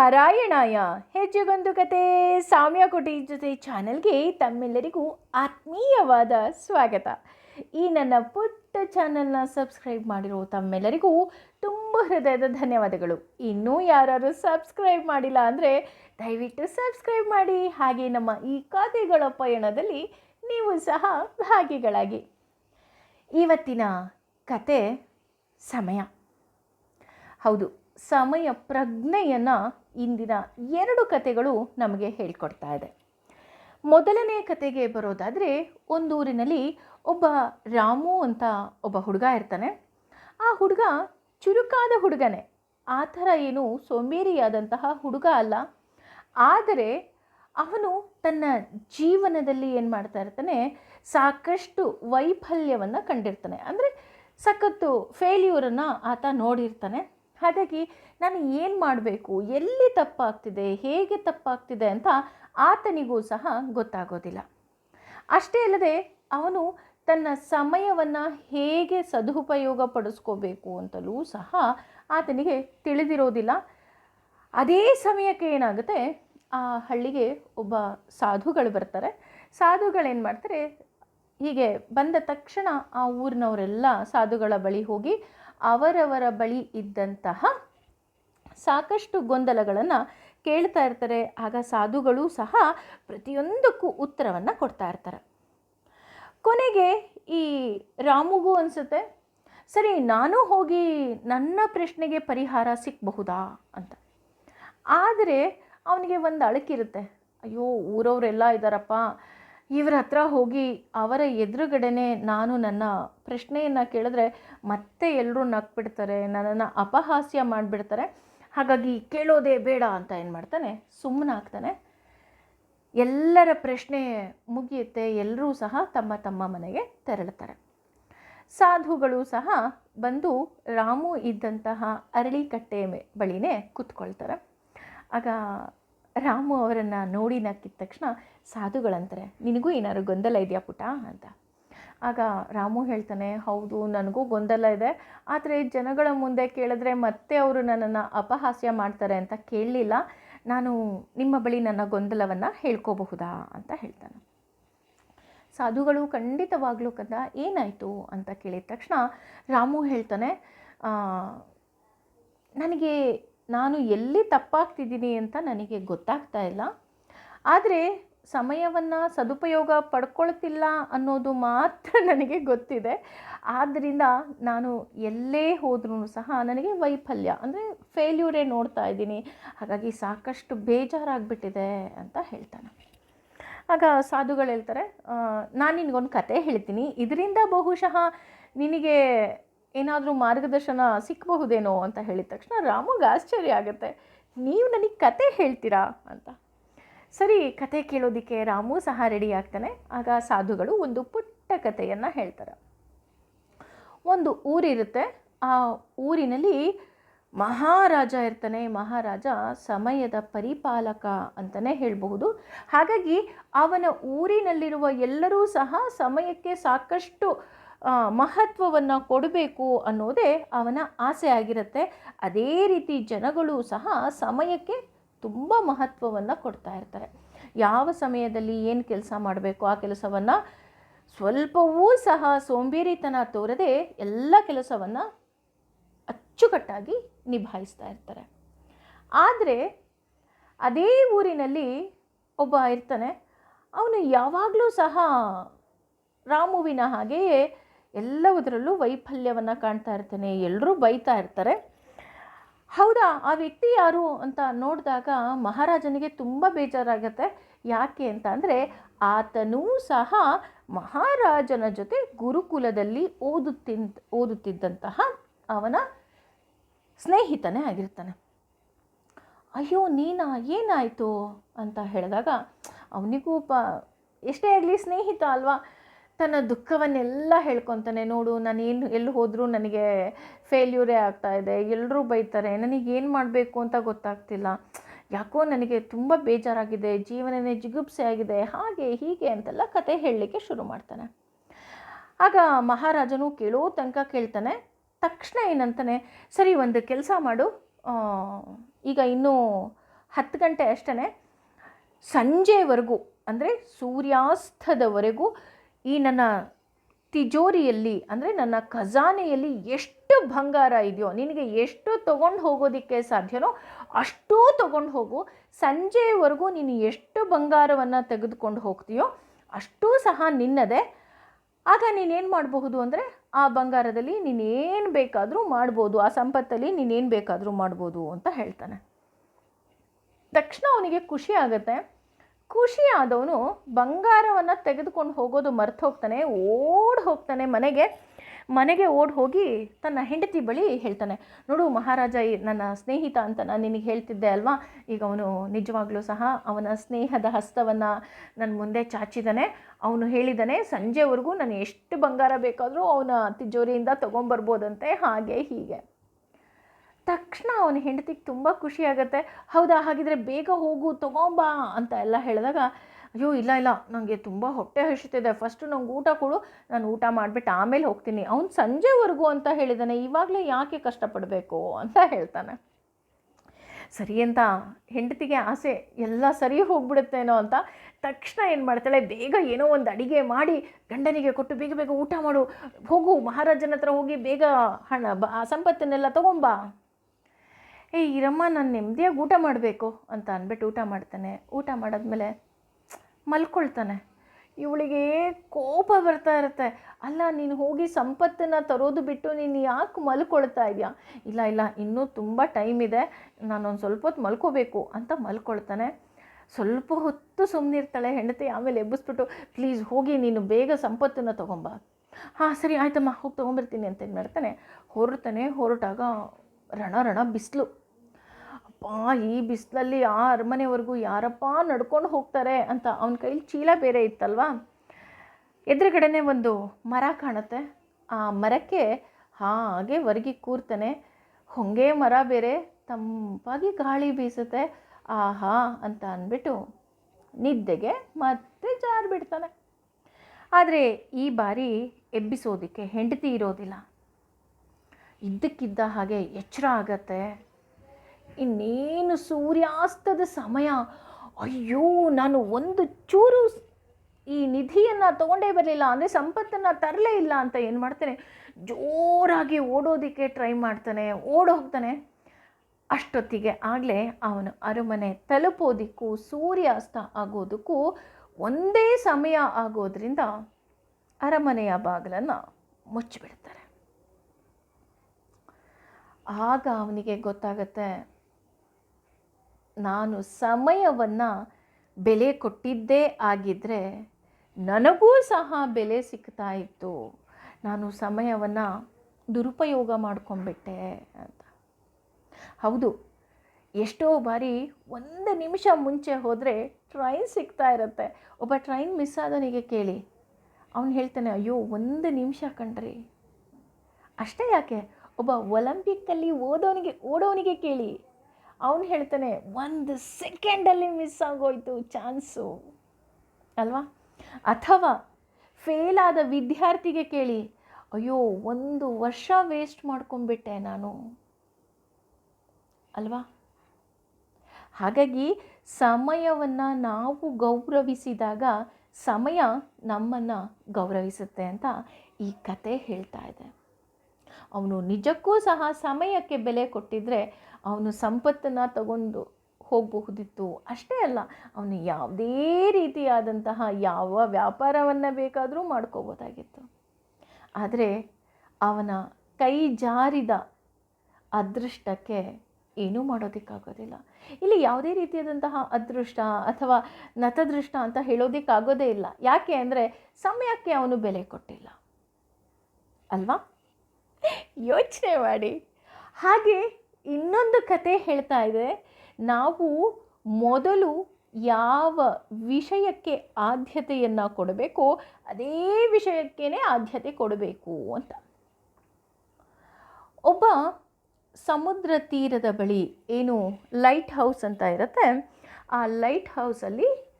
ನಾರಾಯಣಾಯ. ಹೆಜ್ಜೆಗೊಂದು ಕತೆ ಸಾಮ್ಯ ಕೋಟಿ ಜೊತೆ ಚಾನಲ್ಗೆ ತಮ್ಮೆಲ್ಲರಿಗೂ ಆತ್ಮೀಯವಾದ ಸ್ವಾಗತ. ಈ ನನ್ನ ಪುಟ್ಟ ಚಾನಲ್ನ ಸಬ್ಸ್ಕ್ರೈಬ್ ಮಾಡಿರೋ ತಮ್ಮೆಲ್ಲರಿಗೂ ತುಂಬ ಹೃದಯದ ಧನ್ಯವಾದಗಳು. ಇನ್ನೂ ಯಾರು ಸಬ್ಸ್ಕ್ರೈಬ್ ಮಾಡಿಲ್ಲ ಅಂದರೆ ದಯವಿಟ್ಟು ಸಬ್ಸ್ಕ್ರೈಬ್ ಮಾಡಿ. ಹಾಗೆ ನಮ್ಮ ಈ ಕತೆಗಳ ಪಯಣದಲ್ಲಿ ನೀವು ಸಹ ಭಾಗಿಗಳಾಗಿ. ಇವತ್ತಿನ ಕತೆ ಸಮಯ. ಹೌದು, ಸಮಯ ಪ್ರಜ್ಞೆಯನ್ನು ಇಂದಿನ ಎರಡು ಕತೆಗಳು ನಮಗೆ ಹೇಳ್ಕೊಡ್ತಾ ಇದೆ. ಮೊದಲನೇ ಕತೆಗೆ ಬರೋದಾದರೆ ಒಂದೂರಿನಲ್ಲಿ ಒಬ್ಬ ರಾಮು ಅಂತ ಒಬ್ಬ ಹುಡುಗ ಇರ್ತಾನೆ. ಆ ಹುಡುಗ ಚುರುಕಾದ ಹುಡುಗನೇ. ಆ ಥರ ಏನು ಸೋಂಬೇರಿಯಾದಂತಹ ಹುಡುಗ ಅಲ್ಲ. ಆದರೆ ಅವನು ತನ್ನ ಜೀವನದಲ್ಲಿ ಏನು ಮಾಡ್ತಾ ಇರ್ತಾನೆ? ಸಾಕಷ್ಟು ವೈಫಲ್ಯವನ್ನು ಕಂಡಿರ್ತಾನೆ. ಅಂದರೆ ಸಖತ್ತು ಫೇಲ್ಯೂರನ್ನು ಆತ ನೋಡಿರ್ತಾನೆ. ಹಾಗಾಗಿ ನಾನು ಏನು ಮಾಡಬೇಕು? ಎಲ್ಲಿ ತಪ್ಪಾಗ್ತಿದೆ? ಹೇಗೆ ತಪ್ಪಾಗ್ತಿದೆ ಅಂತ ಆತನಿಗೂ ಸಹ ಗೊತ್ತಾಗೋದಿಲ್ಲ. ಅಷ್ಟೇ ಅಲ್ಲದೆ ಅವನು ತನ್ನ ಸಮಯವನ್ನು ಹೇಗೆ ಸದುಪಯೋಗ ಪಡಿಸ್ಕೋಬೇಕು ಅಂತಲೂ ಸಹ ಆತನಿಗೆ ತಿಳಿದಿರೋದಿಲ್ಲ. ಅದೇ ಸಮಯಕ್ಕೆ ಏನಾಗುತ್ತೆ? ಆ ಹಳ್ಳಿಗೆ ಒಬ್ಬ ಸಾಧುಗಳು ಬರ್ತಾರೆ. ಸಾಧುಗಳೇನು ಮಾಡ್ತಾರೆ? ಹೀಗೆ ಬಂದ ತಕ್ಷಣ ಆ ಊರಿನವರೆಲ್ಲ ಸಾಧುಗಳ ಬಳಿ ಹೋಗಿ ಅವರವರ ಬಳಿ ಇದ್ದಂತಹ ಸಾಕಷ್ಟು ಗೊಂದಲಗಳನ್ನು ಕೇಳ್ತಾ ಇರ್ತಾರೆ. ಆಗ ಸಾಧುಗಳು ಸಹ ಪ್ರತಿಯೊಂದಕ್ಕೂ ಉತ್ತರವನ್ನು ಕೊಡ್ತಾ ಇರ್ತಾರೆ. ಕೊನೆಗೆ ಈ ರಾಮುಗೂ ಅನಿಸುತ್ತೆ, ಸರಿ, ನಾನು ಹೋಗಿ ನನ್ನ ಪ್ರಶ್ನೆಗೆ ಪರಿಹಾರ ಸಿಕ್ಕಬಹುದಾ ಅಂತ. ಆದರೆ, ಅವನಿಗೆ ಒಂದು ಅಳಕಿರುತ್ತೆ. ಅಯ್ಯೋ, ಊರವರೆಲ್ಲ ಇದ್ದಾರಪ್ಪ ಇವರ ಹತ್ರ ಹೋಗಿ ಅವರ ಎದುರುಗಡೆನೆ ನಾನು ನನ್ನ ಪ್ರಶ್ನೆಯನ್ನು ಕೇಳಿದ್ರೆ ಮತ್ತೆ ಎಲ್ಲರೂ ನಕ್ಬಿಡ್ತಾರೆ, ನನ್ನನ್ನು ಅಪಹಾಸ್ಯ ಮಾಡಿಬಿಡ್ತಾರೆ. ಹಾಗಾಗಿ ಕೇಳೋದೇ ಬೇಡ ಅಂತ ಏನು ಮಾಡ್ತಾನೆ? ಸುಮ್ಮನಾಗ್ತಾನೆ ಎಲ್ಲರ ಪ್ರಶ್ನೆ ಮುಗಿಯುತ್ತೆ ಎಲ್ಲರೂ ಸಹ ತಮ್ಮ ತಮ್ಮ ಮನೆಗೆ ತೆರಳುತ್ತಾರೆ. ಸಾಧುಗಳು ಸಹ ಬಂದು ರಾಮು ಇದ್ದಂತಹ ಅರಳಿಕಟ್ಟೆ ಬಳಿನೇ ಕೂತ್ಕೊಳ್ತಾರೆ. ಆಗ ರಾಮು ಅವರನ್ನು ನೋಡಿ ನಕ್ಕಿದ ತಕ್ಷಣ ಸಾಧುಗಳಂತಾರೆ, ನಿನಗೂ ಏನಾದ್ರು ಗೊಂದಲ ಇದೆಯಾ ಪುಟ? ಅಂತ. ಆಗ ರಾಮು ಹೇಳ್ತಾನೆ, ಹೌದು, ನನಗೂ ಗೊಂದಲ ಇದೆ. ಆದರೆ ಜನಗಳ ಮುಂದೆ ಕೇಳಿದ್ರೆ ಮತ್ತೆ ಅವರು ನನ್ನನ್ನು ಅಪಹಾಸ್ಯ ಮಾಡ್ತಾರೆ ಅಂತ ಕೇಳಲಿಲ್ಲ. ನಾನು ನಿಮ್ಮ ಬಳಿ ನನ್ನ ಗೊಂದಲವನ್ನು ಹೇಳ್ಕೋಬಹುದಾ? ಅಂತ ಹೇಳ್ತಾನೆ. ಸಾಧುಗಳು ಖಂಡಿತವಾಗ್ಲೂ ಕದ, ಏನಾಯಿತು? ಅಂತ ಕೇಳಿದ ತಕ್ಷಣ ರಾಮು ಹೇಳ್ತಾನೆ ನನಗೆ ನಾನು ಎಲ್ಲಿ ತಪ್ಪಾಗ್ತಿದ್ದೀನಿ ಅಂತ ನನಗೆ ಗೊತ್ತಾಗ್ತಾ ಇಲ್ಲ. ಆದರೆ ಸಮಯವನ್ನು ಸದುಪಯೋಗ ಪಡ್ಕೊಳ್ತಿಲ್ಲ ಅನ್ನೋದು ಮಾತ್ರ ನನಗೆ ಗೊತ್ತಿದೆ. ಆದ್ದರಿಂದ ನಾನು ಎಲ್ಲೇ ಹೋದ್ರೂ ಸಹ ನನಗೆ ವೈಫಲ್ಯ, ಅಂದರೆ ಫೇಲ್ಯೂರೇ ನೋಡ್ತಾ ಇದ್ದೀನಿ. ಹಾಗಾಗಿ ಸಾಕಷ್ಟು ಬೇಜಾರಾಗ್ಬಿಟ್ಟಿದೆ ಅಂತ ಹೇಳ್ತಾನೆ. ಆಗ ಸಾಧುಗಳು ಹೇಳ್ತಾರೆ ನಾನು ನಿನಗೊಂದು ಕತೆ ಹೇಳ್ತೀನಿ. ಇದರಿಂದ ಬಹುಶಃ ನಿನಗೆ ಏನಾದರೂ ಮಾರ್ಗದರ್ಶನ ಸಿಕ್ಕಬಹುದೇನೋ ಅಂತ ಹೇಳಿದ ತಕ್ಷಣ ರಾಮುಗೆ ಆಶ್ಚರ್ಯ ಆಗುತ್ತೆ. ನೀವು ನನಗೆ ಕತೆ ಹೇಳ್ತೀರಾ? ಅಂತ. ಸರಿ, ಕತೆ ಕೇಳೋದಕ್ಕೆ ರಾಮು ಸಹ ರೆಡಿ ಆಗ್ತಾನೆ. ಆಗ ಸಾಧುಗಳು ಒಂದು ಪುಟ್ಟ ಕಥೆಯನ್ನು ಹೇಳ್ತಾರೆ. ಒಂದು ಊರಿರುತ್ತೆ. ಆ ಊರಿನಲ್ಲಿ ಮಹಾರಾಜ ಇರ್ತಾನೆ. ಮಹಾರಾಜ ಸಮಯದ ಪರಿಪಾಲಕ ಅಂತಲೇ ಹೇಳಬಹುದು. ಹಾಗಾಗಿ ಅವನ ಊರಿನಲ್ಲಿರುವ ಎಲ್ಲರೂ ಸಹ ಸಮಯಕ್ಕೆ ಸಾಕಷ್ಟು ಮಹತ್ವವನ್ನು ಕೊಡಬೇಕು ಅನ್ನೋದೇ ಅವನ ಆಸೆ ಆಗಿರುತ್ತೆ. ಅದೇ ರೀತಿ ಜನಗಳು ಸಹ ಸಮಯಕ್ಕೆ ತುಂಬ ಮಹತ್ವವನ್ನು ಕೊಡ್ತಾ ಇರ್ತಾರೆ. ಯಾವ ಸಮಯದಲ್ಲಿ ಏನು ಕೆಲಸ ಮಾಡಬೇಕು ಆ ಕೆಲಸವನ್ನು? ಸ್ವಲ್ಪವೂ ಸಹ ಸೋಂಬೇರಿತನ ತೋರದೆ ಎಲ್ಲ ಕೆಲಸವನ್ನು ಅಚ್ಚುಕಟ್ಟಾಗಿ ನಿಭಾಯಿಸ್ತಾ ಇರ್ತಾರೆ. ಆದರೆ ಅದೇ ಊರಿನಲ್ಲಿ ಒಬ್ಬ ಇರ್ತಾನೆ. ಅವನು ಯಾವಾಗಲೂ ಸಹ ರಾಮುವಿನ ಹಾಗೆಯೇ ಎಲ್ಲವುದರಲ್ಲೂ ವೈಫಲ್ಯವನ್ನು ಕಾಣ್ತಾ ಇರ್ತಾನೆ ಎಲ್ಲರೂ ಬೈತಾ ಇರ್ತಾರೆ. ಹೌದಾ? ಆ ವ್ಯಕ್ತಿ ಯಾರು ಅಂತ ನೋಡಿದಾಗ ಮಹಾರಾಜನಿಗೆ ತುಂಬ ಬೇಜಾರಾಗತ್ತೆ. ಯಾಕೆ ಅಂತ ಅಂದರೆ ಆತನೂ ಸಹ ಮಹಾರಾಜನ ಜೊತೆ ಗುರುಕುಲದಲ್ಲಿ ಓದುತ್ತಿದ್ದ ಓದುತ್ತಿದ್ದಂತಹ ಅವನ ಸ್ನೇಹಿತನೇ ಆಗಿರ್ತಾನೆ. ಅಯ್ಯೋ, ನೀನಾ, ಏನಾಯಿತು? ಅಂತ ಹೇಳಿದಾಗ, ಅವನಿಗೂ ಪ, ಎಷ್ಟೇ ಆಗಲಿ ಸ್ನೇಹಿತ ಅಲ್ವಾ? ತನ್ನ ದುಃಖವನ್ನೆಲ್ಲ ಹೇಳ್ಕೊತಾನೆ, ನೋಡು ನಾನು ಏನು ಎಲ್ಲಿ ಹೋದರೂ ನನಗೆ ಫೇಲ್ಯೂರೇ ಆಗ್ತಾ ಇದೆ ಎಲ್ಲರೂ ಬೈತಾರೆ, ನನಗೇನು ಮಾಡಬೇಕು ಅಂತ ಗೊತ್ತಾಗ್ತಿಲ್ಲ. ಯಾಕೋ ನನಗೆ ತುಂಬ ಬೇಜಾರಾಗಿದೆ, ಜೀವನನೇ ಜಿಗುಪ್ಸೆ ಆಗಿದೆ, ಹಾಗೆ ಹೀಗೆ ಅಂತೆಲ್ಲ ಕತೆ ಹೇಳಲಿಕ್ಕೆ ಶುರು ಮಾಡ್ತಾನೆ. ಆಗ ಮಹಾರಾಜನು ಕೇಳೋ ತನಕ ಕೇಳ್ತಾನೆ, ತಕ್ಷಣ ಏನಂತಾನೆ, ಸರಿ, ಒಂದು ಕೆಲಸ ಮಾಡು ಈಗ ಇನ್ನೂ ಹತ್ತು ಗಂಟೆ ಅಷ್ಟೇ ಸಂಜೆವರೆಗೂ, ಅಂದರೆ ಸೂರ್ಯಾಸ್ತದವರೆಗೂ ಈ ನನ್ನ ತಿಜೋರಿಯಲ್ಲಿ, ಅಂದರೆ ನನ್ನ ಖಜಾನೆಯಲ್ಲಿ ಎಷ್ಟು ಬಂಗಾರ ಇದೆಯೋ, ನಿನಗೆ ಎಷ್ಟು ತೊಗೊಂಡು ಹೋಗೋದಕ್ಕೆ ಸಾಧ್ಯನೋ ಅಷ್ಟೂ ತೊಗೊಂಡು ಹೋಗು. ಸಂಜೆವರೆಗೂ ನೀನು ಎಷ್ಟು ಬಂಗಾರವನ್ನು ತೆಗೆದುಕೊಂಡು ಹೋಗ್ತೀಯೋ ಅಷ್ಟೂ ಸಹ ನಿನ್ನದೇ. ಆಗ ನೀನೇನು ಮಾಡಬಹುದು ಅಂದರೆ, ಆ ಬಂಗಾರದಲ್ಲಿ ನೀನೇನು ಬೇಕಾದರೂ ಮಾಡ್ಬೋದು, ಆ ಸಂಪತ್ತಲ್ಲಿ ನೀನೇನು ಬೇಕಾದರೂ ಮಾಡ್ಬೋದು ಅಂತ ಹೇಳ್ತಾನೆ. ತಕ್ಷಣ ಅವನಿಗೆ ಖುಷಿ ಆಗುತ್ತೆ. ಖುಷಿ ಆದವನು ಬಂಗಾರವನ್ನು ತೆಗೆದುಕೊಂಡು ಹೋಗೋದು ಮರ್ತು ಹೋಗ್ತಾನೆ, ಓಡ್ ಹೋಗ್ತಾನೆ ಮನೆಗೆ. ಮನೆಗೆ ಓಡ್ ಹೋಗಿ ತನ್ನ ಹೆಂಡತಿ ಬಳಿ ಹೇಳ್ತಾನೆ, ನೋಡು ಮಹಾರಾಜ, ಈ ನನ್ನ ಸ್ನೇಹಿತ ಅಂತ ನಾನು ನಿನಗೆ ಹೇಳ್ತಿದ್ದೆ ಅಲ್ವಾ? ಈಗ ಅವನು ನಿಜವಾಗ್ಲೂ ಸಹ ಅವನ ಸ್ನೇಹದ ಹಸ್ತವನ್ನು ನನ್ನ ಮುಂದೆ ಚಾಚಿದ್ದಾನೆ ಅವನು ಹೇಳಿದ್ದಾನೆ ಸಂಜೆವರೆಗೂ ನಾನು ಎಷ್ಟು ಬಂಗಾರ ಬೇಕಾದರೂ ಅವನ ತಿಜೋರಿಯಿಂದ ತೊಗೊಂಬರ್ಬೋದಂತೆ, ಹಾಗೆ ಹೀಗೆ. ತಕ್ಷಣ ಅವನ ಹೆಂಡತಿಗೆ ತುಂಬ ಖುಷಿ ಆಗುತ್ತೆ. ಹೌದಾ? ಹಾಗಿದ್ರೆ ಬೇಗ ಹೋಗು, ತೊಗೊಂಬಾ ಅಂತ ಎಲ್ಲ ಹೇಳಿದಾಗ, ಅಯ್ಯೋ, ಇಲ್ಲ ಇಲ್ಲ ನನಗೆ ತುಂಬ ಹೊಟ್ಟೆ ಹಸಿತಿದೆ. ಫಸ್ಟು ನಂಗೆ ಊಟ ಕೊಡು, ನಾನು ಊಟ ಮಾಡಿಬಿಟ್ಟು ಆಮೇಲೆ ಹೋಗ್ತೀನಿ. ಅವ್ನು ಸಂಜೆವರೆಗೂ ಅಂತ ಹೇಳಿದ್ದಾನೆ ಇವಾಗಲೇ ಯಾಕೆ ಕಷ್ಟಪಡಬೇಕು ಅಂತ ಹೇಳ್ತಾನೆ. ಸರಿ ಅಂತ ಹೆಂಡತಿಗೆ ಆಸೆ ಎಲ್ಲ ಸರಿ ಹೋಗ್ಬಿಡುತ್ತೇನೋ ಅಂತ ತಕ್ಷಣ ಏನು ಮಾಡ್ತಾಳೆ? ಬೇಗ ಏನೋ ಒಂದು ಅಡಿಗೆ ಮಾಡಿ ಗಂಡನಿಗೆ ಕೊಟ್ಟು ಬೇಗ ಬೇಗ ಊಟ ಮಾಡು. ಹೋಗು, ಮಹಾರಾಜನ ಹತ್ರ ಹೋಗಿ ಬೇಗ ಹಣ, ಬ ಸಂಪತ್ತನ್ನೆಲ್ಲ ತೊಗೊಂಬಾ. ಏ ಇರಮ್ಮ ನಾನು ನೆಮ್ಮದಿಯಾಗಿ ಊಟ ಮಾಡಬೇಕು ಅಂತ ಅಂದ್ಬಿಟ್ಟು ಊಟ ಮಾಡ್ತಾನೆ. ಊಟ ಮಾಡಾದ್ಮೇಲೆ ಮಲ್ಕೊಳ್ತಾನೆ. ಇವಳಿಗೆ ಕೋಪ ಬರ್ತಾ ಇರುತ್ತೆ. ಅಲ್ಲ, ನೀನು ಹೋಗಿ ಸಂಪತ್ತನ್ನು ತರೋದು ಬಿಟ್ಟು ನೀನು ಯಾಕೆ ಮಲ್ಕೊಳ್ತಾ ಇದೆಯಾ? ಇಲ್ಲ ಇಲ್ಲ, ಇನ್ನೂ ತುಂಬ ಟೈಮ್ ಇದೆ. ನಾನೊಂದು ಸ್ವಲ್ಪ ಹೊತ್ತು ಮಲ್ಕೋಬೇಕು ಅಂತ ಮಲ್ಕೊಳ್ತಾನೆ. ಸ್ವಲ್ಪ ಹೊತ್ತು ಸುಮ್ಮನಿರ್ತಾಳೆ ಹೆಂಡತಿ, ಆಮೇಲೆ ಎಬ್ಬಿಸ್ಬಿಟ್ಟು ಪ್ಲೀಸ್ ಹೋಗಿ ನೀನು ಬೇಗ ಸಂಪತ್ತನ್ನು ತೊಗೊಂಬ. ಹಾಂ, ಸರಿ, ಆಯ್ತಮ್ಮ, ಹೋಗಿ ತೊಗೊಂಬರ್ತೀನಿ ಅಂತ ಏನು ಮಾಡ್ತಾನೆ. ಹೊರಡ್ತಾನೆ. ಹೊರಟಾಗ ರಣ ರಣ ಬಿಸಿಲು. ಅಪ್ಪ ಈ ಬಿಸಿಲಲ್ಲಿ ಆ ಅರಮನೆವರೆಗೂ ಯಾರಪ್ಪ ನಡ್ಕೊಂಡು ಹೋಗ್ತಾರೆ ಅಂತ ಅವನ ಕೈಲಿ ಚೀಲ ಬೇರೆ ಇತ್ತಲ್ವಾ? ಎದುರುಗಡೆನೆ ಒಂದು ಮರ ಕಾಣುತ್ತೆ. ಆ ಮರಕ್ಕೆ ಹಾಗೆ ಹೊರಗೆ ಕೂರ್ತಾನೆ. ಹೊಂಗೆ ಮರ ಬೇರೆ, ತಂಪಾಗಿ ಗಾಳಿ ಬೀಸುತ್ತೆ. ಆಹಾ ಅಂತ ಅಂದ್ಬಿಟ್ಟು ನಿದ್ದೆಗೆ ಮತ್ತೆ ಜಾರು ಬಿಡ್ತಾನೆ. ಆದರೆ ಈ ಬಾರಿ ಎಬ್ಬಿಸೋದಕ್ಕೆ ಹೆಂಡತಿ ಇರೋದಿಲ್ಲ. ಇದ್ದಕ್ಕಿದ್ದ ಹಾಗೆ ಎಚ್ಚರ ಆಗತ್ತೆ. ಇನ್ನೇನು ಸೂರ್ಯಾಸ್ತದ ಸಮಯ? ಅಯ್ಯೋ, ನಾನು ಒಂದು ಚೂರು ಈ ನಿಧಿಯನ್ನು ತಗೊಂಡೇ ಬರಲಿಲ್ಲ, ಅಂದರೆ ಸಂಪತ್ತನ್ನು ತರಲೇ ಇಲ್ಲ ಅಂತ ಏನು ಮಾಡ್ತಾನೆ? ಜೋರಾಗಿ ಓಡೋದಕ್ಕೆ ಟ್ರೈ ಮಾಡ್ತಾನೆ, ಓಡೋಗ್ತಾನೆ. ಅಷ್ಟೊತ್ತಿಗೆ ಆಗಲೇ ಅವನು ಅರಮನೆ ತಲುಪೋದಕ್ಕೂ, ಸೂರ್ಯಾಸ್ತ ಆಗೋದಕ್ಕೂ ಒಂದೇ ಸಮಯ ಆಗೋದ್ರಿಂದ ಅರಮನೆಯ ಬಾಗಿಲನ್ನು ಮುಚ್ಚಿಬಿಡ್ತಾರೆ. ಆಗ ಅವನಿಗೆ ಗೊತ್ತಾಗತ್ತೆ ನಾನು ಸಮಯವನ್ನು ಬೆಲೆ ಕೊಟ್ಟಿದ್ದೇ ಆಗಿದ್ದರೆ ನನಗೂ ಸಹ ಬೆಲೆ ಸಿಗ್ತಾ ಇತ್ತು. ನಾನು ಸಮಯವನ್ನು ದುರುಪಯೋಗ ಮಾಡ್ಕೊಂಡ್ಬಿಟ್ಟೆ ಅಂತ. ಹೌದು, ಎಷ್ಟೋ ಬಾರಿ ಒಂದು ನಿಮಿಷ ಮುಂಚೆ ಹೋದರೆ ಟ್ರೈನ್ ಸಿಗ್ತಾ ಇರುತ್ತೆ. ಒಬ್ಬ ಟ್ರೈನ್ ಮಿಸ್ ಆದವನಿಗೆ ಕೇಳಿ, ಅವನು ಹೇಳ್ತಾನೆ, ಅಯ್ಯೋ, ಒಂದು ನಿಮಿಷ ಕಣ್ರಿ. ಅಷ್ಟೇ ಯಾಕೆ? ಒಬ್ಬ ಒಲಂಪಿಕ್ಕಲ್ಲಿ ಓದೋನಿಗೆ ಓಡೋನಿಗೆ ಕೇಳಿ. ಅವನು ಹೇಳ್ತಾನೆ, ಒಂದು ಸೆಕೆಂಡಲ್ಲಿ ಮಿಸ್ ಆಗೋಯ್ತು, ಚಾನ್ಸು. ಅಲ್ವಾ? ಅಥವಾ ಫೇಲ್ ಆದ ವಿದ್ಯಾರ್ಥಿಗೆ ಕೇಳಿ, ಅಯ್ಯೋ, ಒಂದು ವರ್ಷ ವೇಸ್ಟ್ ಮಾಡ್ಕೊಂಡ್ಬಿಟ್ಟೆ ನಾನು. ಅಲ್ವಾ? ಹಾಗಾಗಿ ಸಮಯವನ್ನು ನಾವು ಗೌರವಿಸಿದಾಗ ಸಮಯ ನಮ್ಮನ್ನು ಗೌರವಿಸುತ್ತೆ ಅಂತ ಈ ಕತೆ ಹೇಳ್ತಾ ಇದೆ. ಅವನು ನಿಜಕ್ಕೂ ಸಹ ಸಮಯಕ್ಕೆ ಬೆಲೆ ಕೊಟ್ಟಿದ್ದರೆ ಅವನು ಸಂಪತ್ತನ್ನು ತಗೊಂಡು ಹೋಗಬಹುದಿತ್ತು. ಅಷ್ಟೇ ಅಲ್ಲ, ಅವನು ಯಾವುದೇ ರೀತಿಯಾದಂತಹ ಯಾವ ವ್ಯಾಪಾರವನ್ನು ಬೇಕಾದರೂ ಮಾಡ್ಕೋಬೋದಾಗಿತ್ತು ಆದರೆ ಅವನ ಕೈ ಜಾರಿದ ಅದೃಷ್ಟಕ್ಕೆ ಏನೂ ಮಾಡೋದಕ್ಕಾಗೋದಿಲ್ಲ. ಇಲ್ಲಿ ಯಾವುದೇ ರೀತಿಯಾದಂತಹ ಅದೃಷ್ಟ ಅಥವಾ ನತದೃಷ್ಟ ಅಂತ ಹೇಳೋದಕ್ಕಾಗೋದೇ ಇಲ್ಲ. ಯಾಕೆ ಅಂದರೆ ಸಮಯಕ್ಕೆ ಅವನು ಬೆಲೆ ಕೊಟ್ಟಿಲ್ಲ. ಅಲ್ವಾ? ಯೋಚನೆ ಮಾಡಿ. ಹಾಗೆ ಇನ್ನೊಂದು ಕತೆ ಹೇಳ್ತಾ ಇದೆ. ನಾವು ಮೊದಲು ಯಾವ ವಿಷಯಕ್ಕೆ ಆದ್ಯತೆಯನ್ನು ಕೊಡಬೇಕೋ ಅದೇ ವಿಷಯಕ್ಕೇ ಆದ್ಯತೆ ಕೊಡಬೇಕು ಅಂತ. ಒಬ್ಬ ಸಮುದ್ರ ತೀರದ ಬಳಿ ಏನು ಲೈಟ್ ಹೌಸ್ ಅಂತ ಇರುತ್ತೆ. ಆ ಲೈಟ್ ಹೌಸಲ್ಲಿ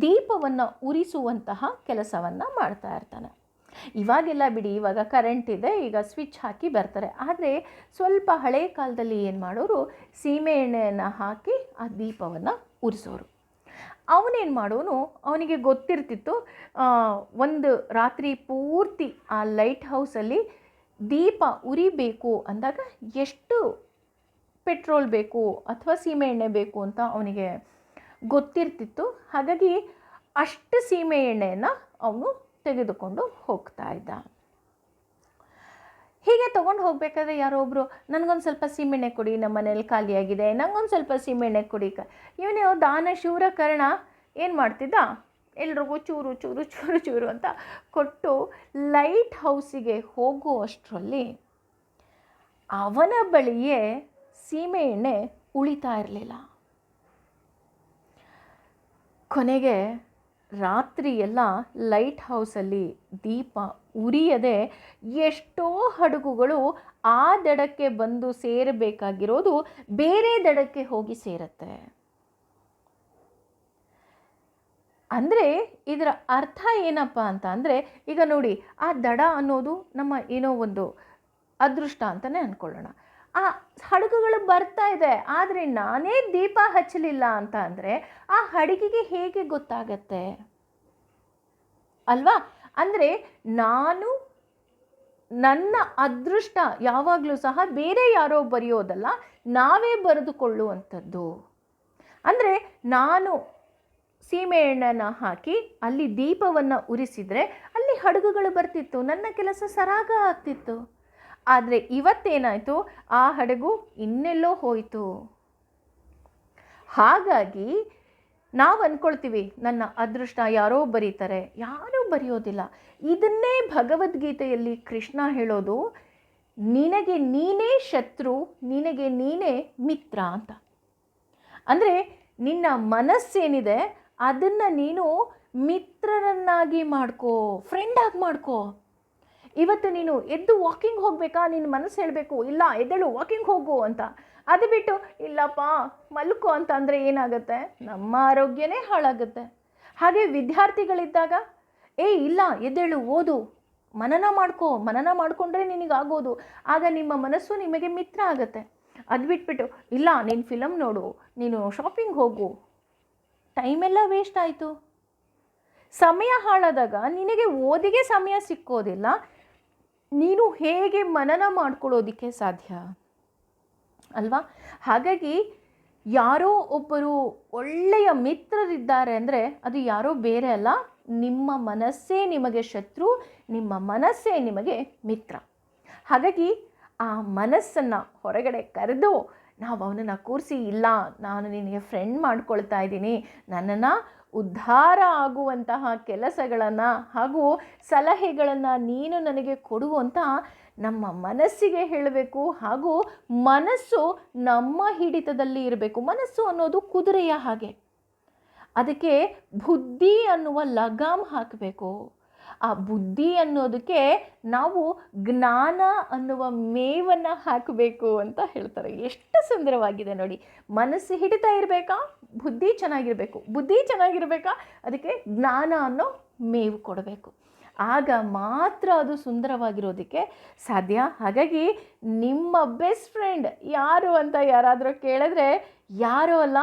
ದೀಪವನ್ನು ಉರಿಸುವಂತಹ ಕೆಲಸವನ್ನು ಮಾಡ್ತಾ ಇರ್ತಾನೆ. ಇವಾಗೆಲ್ಲ ಬಿಡಿ, ಇವಾಗ ಕರೆಂಟ್ ಇದೆ, ಈಗ ಸ್ವಿಚ್ ಹಾಕಿ ಬರ್ತಾರೆ. ಆದರೆ ಸ್ವಲ್ಪ ಹಳೆ ಕಾಲದಲ್ಲಿ ಏನು ಮಾಡೋರು, ಸೀಮೆ ಎಣ್ಣೆಯನ್ನು ಹಾಕಿ ಆ ದೀಪವನ್ನು ಉರಿಸೋರು. ಅವನೇನು ಮಾಡೋನು, ಅವನಿಗೆ ಗೊತ್ತಿರ್ತಿತ್ತು ಒಂದು ರಾತ್ರಿ ಪೂರ್ತಿ ಆ ಲೈಟ್ ಹೌಸಲ್ಲಿ ದೀಪ ಉರಿಬೇಕು ಅಂದಾಗ ಎಷ್ಟು ಪೆಟ್ರೋಲ್ ಬೇಕು ಅಥವಾ ಸೀಮೆ ಎಣ್ಣೆ ಬೇಕು ಅಂತ ಅವನಿಗೆ ಗೊತ್ತಿರ್ತಿತ್ತು. ಹಾಗಾಗಿ ಅಷ್ಟು ಸೀಮೆ ಎಣ್ಣೆಯನ್ನು ಅವನು ತೆಗೆದುಕೊಂಡು ಹೋಗ್ತಾ ಇದ್ದ. ಹೀಗೆ ತೊಗೊಂಡು ಹೋಗಬೇಕಾದ್ರೆ ಯಾರೋ ಒಬ್ಬರು ನನಗೊಂದು ಸ್ವಲ್ಪ ಸೀಮೆಣ್ಣೆ ಕೊಡಿ, ನಮ್ಮ ಮನೇಲಿ ಖಾಲಿಯಾಗಿದೆ ನನಗೊಂದು ಸ್ವಲ್ಪ ಸೀಮೆಣ್ಣೆ ಕೊಡಿ. ಕ, ಇವನು ದಾನ ಶೂರ ಕರ್ಣ, ಏನು ಮಾಡ್ತಿದ್ದ? ಎಲ್ರಿಗೂ ಚೂರು ಚೂರು ಚೂರು ಚೂರು ಅಂತ ಕೊಟ್ಟು ಲೈಟ್ ಹೌಸಿಗೆ ಹೋಗುವಷ್ಟರಲ್ಲಿ ಅವನ ಬಳಿಯೇ ಸೀಮೆ ಎಣ್ಣೆ ಉಳಿತಾ ಇರಲಿಲ್ಲ. ಕೊನೆಗೆ ರಾತ್ರಿ ಎಲ್ಲ ಲೈಟ್ ಹೌಸಲ್ಲಿ ದೀಪ ಉರಿಯದೆ ಎಷ್ಟೋ ಹಡಗುಗಳು ಆ ದಡಕ್ಕೆ ಬಂದು ಸೇರಬೇಕಾಗಿರೋದು ಬೇರೆ ದಡಕ್ಕೆ ಹೋಗಿ ಸೇರುತ್ತೆ. ಅಂದರೆ ಇದರ ಅರ್ಥ ಏನಪ್ಪ ಅಂತ ಅಂದರೆ, ಈಗ ನೋಡಿ, ಆ ದಡ ಅನ್ನೋದು ನಮ್ಮ ಏನೋ ಒಂದು ಅದೃಷ್ಟ ಅಂತಲೇ ಅಂದ್ಕೊಳ್ಳೋಣ ಆ ಹಡಗುಗಳು ಬರ್ತಾ ಇದೆ, ಆದರೆ ನಾನೇ ದೀಪ ಹಚ್ಚಲಿಲ್ಲ ಅಂತ ಅಂದರೆ ಆ ಹಡಗಿಗೆ ಹೇಗೆ ಗೊತ್ತಾಗತ್ತೆ? ಅಲ್ವಾ? ಅಂದರೆ ನಾನು ನನ್ನ ಅದೃಷ್ಟ ಯಾವಾಗಲೂ ಸಹ ಬೇರೆ ಯಾರೋ ಬರೆಯೋದಲ್ಲ, ನಾವೇ ಬರೆದುಕೊಳ್ಳುವಂಥದ್ದು. ಅಂದರೆ ನಾನು ಸೀಮೆ ಎಣ್ಣೆನ ಹಾಕಿ ಅಲ್ಲಿ ದೀಪವನ್ನು ಉರಿಸಿದರೆ ಅಲ್ಲಿ ಹಡಗುಗಳು ಬರ್ತಿತ್ತು, ನನ್ನ ಕೆಲಸ ಸರಾಗ ಆಗ್ತಿತ್ತು. ಆದರೆ ಇವತ್ತೇನಾಯಿತು? ಆ ಹಡಗು ಇನ್ನೆಲ್ಲೋ ಹೋಯಿತು. ಹಾಗಾಗಿ ನಾವು ಅಂದ್ಕೊಳ್ತೀವಿ ನನ್ನ ಅದೃಷ್ಟ ಯಾರೋ ಬರೀತಾರೆ. ಯಾರೂ ಬರೆಯೋದಿಲ್ಲ. ಇದನ್ನೇ ಭಗವದ್ಗೀತೆಯಲ್ಲಿ ಕೃಷ್ಣ ಹೇಳೋದು, ನಿನಗೆ ನೀನೇ ಶತ್ರು, ನಿನಗೆ ನೀನೇ ಮಿತ್ರ ಅಂತ. ಅಂದರೆ ನಿನ್ನ ಮನಸ್ಸೇನಿದೆ, ಅದನ್ನು ನೀನು ಮಿತ್ರರನ್ನಾಗಿ ಮಾಡ್ಕೋ ಫ್ರೆಂಡಾಗಿ ಮಾಡ್ಕೋ. ಇವತ್ತು ನೀನು ಎದ್ದು ವಾಕಿಂಗ್ ಹೋಗಬೇಕಾ? ನಿನ್ನ ಮನಸ್ಸು ಹೇಳಬೇಕು, ಇಲ್ಲ, ಎದ್ದೇಳು ವಾಕಿಂಗ್ ಹೋಗು ಅಂತ. ಅದು ಬಿಟ್ಟು, ಇಲ್ಲಪ್ಪ, ಮಲ್ಕು ಅಂತ ಅಂದರೆ ಏನಾಗುತ್ತೆ? ನಮ್ಮ ಆರೋಗ್ಯನೇ ಹಾಳಾಗುತ್ತೆ. ಹಾಗೆ ವಿದ್ಯಾರ್ಥಿಗಳಿದ್ದಾಗ, ಏ, ಇಲ್ಲ, ಎದ್ದೇಳು, ಓದು, ಮನನ ಮಾಡ್ಕೋ, ಮನನ ಮಾಡಿಕೊಂಡ್ರೆ ನಿನಗಾಗೋದು ಆಗ ನಿಮ್ಮ ಮನಸ್ಸು ನಿಮಗೆ ಮಿತ್ರ ಆಗುತ್ತೆ. ಅದು ಬಿಟ್ಬಿಟ್ಟು, ಇಲ್ಲ, ನೀನು ಫಿಲಮ್ ನೋಡು, ನೀನು ಶಾಪಿಂಗ್ ಹೋಗು. ಟೈಮೆಲ್ಲ ವೇಸ್ಟ್ ಆಯಿತು. ಸಮಯ ಹಾಳಾದಾಗ, ನಿನಗೆ ಓದಿಗೆ ಸಮಯ ಸಿಕ್ಕೋದಿಲ್ಲ ನೀನು ಹೇಗೆ ಮನನ ಮಾಡ್ಕೊಳ್ಳೋದಕ್ಕೆ ಸಾಧ್ಯ? ಅಲ್ವಾ? ಹಾಗಾಗಿ ಯಾರೋ ಒಬ್ಬರು ಒಳ್ಳೆಯ ಮಿತ್ರರಿದ್ದಾರೆ ಅಂದರೆ ಅದು ಯಾರೋ ಬೇರೆ ಅಲ್ಲ, ನಿಮ್ಮ ಮನಸ್ಸೇ ನಿಮಗೆ ಶತ್ರು, ನಿಮ್ಮ ಮನಸ್ಸೇ ನಿಮಗೆ ಮಿತ್ರ. ಹಾಗಾಗಿ ಆ ಮನಸ್ಸನ್ನು ಹೊರಗಡೆ ಕರೆದು ನಾವು ಅವನನ್ನು ಕೂರಿಸಿ, ಇಲ್ಲ, ನಾನು ನಿನಗೆ ಫ್ರೆಂಡ್ ಮಾಡ್ಕೊಳ್ತಾ ಇದ್ದೀನಿ. ನನ್ನನ್ನು ಉದ್ಧಾರ ಆಗುವಂತಹ ಕೆಲಸಗಳನ್ನು ಹಾಗೂ ಸಲಹೆಗಳನ್ನು ನೀನು ನನಗೆ ಕೊಡುವಂತ ನಮ್ಮ ಮನಸ್ಸಿಗೆ ಹೇಳಬೇಕು ಹಾಗೂ ಮನಸ್ಸು ನಮ್ಮ ಹಿಡಿತದಲ್ಲಿ ಇರಬೇಕು. ಮನಸ್ಸು ಅನ್ನೋದು ಕುದುರೆಯ ಹಾಗೆ. ಅದಕ್ಕೆ ಬುದ್ಧಿ ಅನ್ನುವ ಲಗಾಮ್ ಹಾಕಬೇಕು. ಆ ಬುದ್ಧಿ ಅನ್ನೋದಕ್ಕೆ ನಾವು ಜ್ಞಾನ ಅನ್ನುವ ಮೇವನ್ನು ಹಾಕಬೇಕು ಅಂತ ಹೇಳ್ತಾರೆ. ಎಷ್ಟು ಸುಂದರವಾಗಿದೆ ನೋಡಿ. ಮನಸ್ಸು ಹಿಡಿತಾ ಇರಬೇಕಾ? ಬುದ್ಧಿ ಚೆನ್ನಾಗಿರಬೇಕು. ಬುದ್ಧಿ ಚೆನ್ನಾಗಿರಬೇಕಾ? ಅದಕ್ಕೆ ಜ್ಞಾನ ಅನ್ನೋ ಮೇವು ಕೊಡಬೇಕು. ಆಗ ಮಾತ್ರ ಅದು ಸುಂದರವಾಗಿರೋದಕ್ಕೆ ಸಾಧ್ಯ. ಹಾಗಾಗಿ ನಿಮ್ಮ ಬೆಸ್ಟ್ ಫ್ರೆಂಡ್ ಯಾರು ಅಂತ ಯಾರಾದರೂ ಕೇಳಿದ್ರೆ, ಯಾರೂ ಅಲ್ಲ?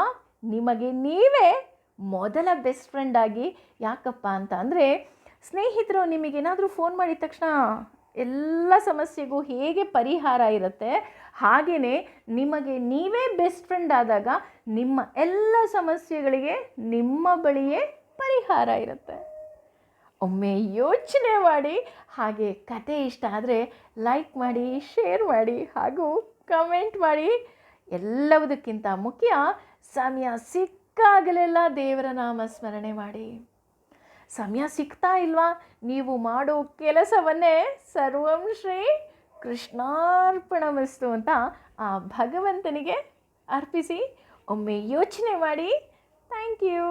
ನಿಮಗೆ ನೀವೇ ಮೊದಲ ಬೆಸ್ಟ್ ಫ್ರೆಂಡ್ ಆಗಿ ಯಾಕಪ್ಪ ಅಂತ ಅಂದರೆ ಸ್ನೇಹಿತರು, ನಿಮಗೇನಾದರೂ ಫೋನ್ ಮಾಡಿದ ತಕ್ಷಣ ಎಲ್ಲ ಸಮಸ್ಯೆಗೂ ಹೇಗೆ ಪರಿಹಾರ ಇರುತ್ತೆ? ಹಾಗೆಯೇ ನಿಮಗೆ ನೀವೇ ಬೆಸ್ಟ್ ಫ್ರೆಂಡ್ ಆದಾಗ ನಿಮ್ಮ ಎಲ್ಲ ಸಮಸ್ಯೆಗಳಿಗೆ ನಿಮ್ಮ ಬಳಿಯೇ ಪರಿಹಾರ ಇರುತ್ತೆ. ಒಮ್ಮೆ ಯೋಚನೆ ಮಾಡಿ, ಹಾಗೆ ಕತೆ ಇಷ್ಟ ಆದರೆ ಲೈಕ್ ಮಾಡಿ ಶೇರ್ ಮಾಡಿ ಹಾಗೂ ಕಮೆಂಟ್ ಮಾಡಿ. ಎಲ್ಲವುದಕ್ಕಿಂತ ಮುಖ್ಯ, ಸಮಯ ಸಿಕ್ಕಾಗಲೆಲ್ಲ ದೇವರ ನಾಮ ಸ್ಮರಣೆ ಮಾಡಿ. ಸಮಯ ಸಿಗ್ತಾ ಇಲ್ವಾ? ನೀವು ಮಾಡೋ ಕೆಲಸವನ್ನೇ ಸರ್ವಂ ಶ್ರೀ ಕೃಷ್ಣಾರ್ಪಣಮಸ್ತು ಅಂತ ಆ ಭಗವಂತನಿಗೆ ಅರ್ಪಿಸಿ ಒಮ್ಮೆ ಯೋಚನೆ ಮಾಡಿ. Thank you.